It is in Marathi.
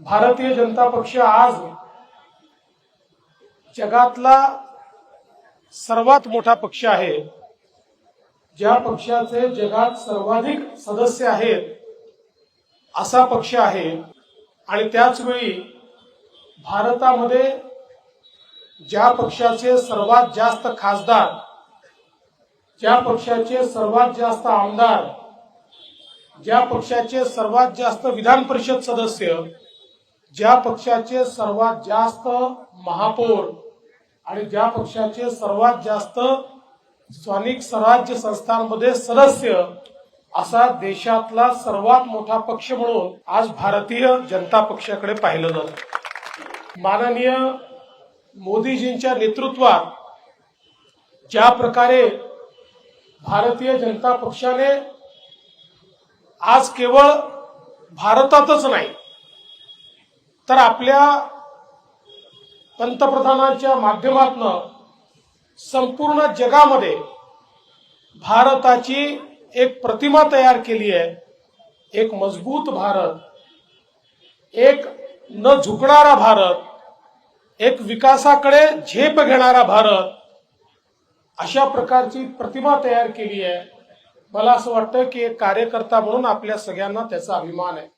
भारतीय जनता पक्ष आज जगातला सर्वात मोठा पक्ष आहे. ज्या पक्षाचे जगात सर्वाधिक सदस्य आहेत असा पक्ष आहे. आणि त्याच वेळी भारतामध्ये ज्या पक्षाचे सर्वात जास्त खासदार ज्या पक्षाचे सर्वात जास्त आमदार ज्या पक्षाचे सर्वात जास्त विधान परिषद सदस्य ज्या पक्षाचे सर्वात जास्त महापौर आणि ज्या पक्षाचे सर्वात जास्त स्थानिक स्वराज्य संस्थांमध्ये सदस्य असा देशातला सर्वात मोठा पक्ष म्हणून आज भारतीय जनता पक्षाकडे पाहिलं जातं. माननीय मोदीजींच्या नेतृत्वात ज्या प्रकारे भारतीय जनता पक्षाने आज केवळ भारतातच नाही तर आपल्या पंतप्रधानांच्या माध्यमातून संपूर्ण जगामध्ये भारताची एक प्रतिमा तयार केली आहे. एक मजबूत भारत एक न झुकणारा भारत एक विकासाकडे झेप घेणारा भारत अशा प्रकारची प्रतिमा तयार केली आहे. मला असं वाटतं की एक कार्यकर्ता म्हणून आपल्या सगळ्यांना त्याचा अभिमान आहे.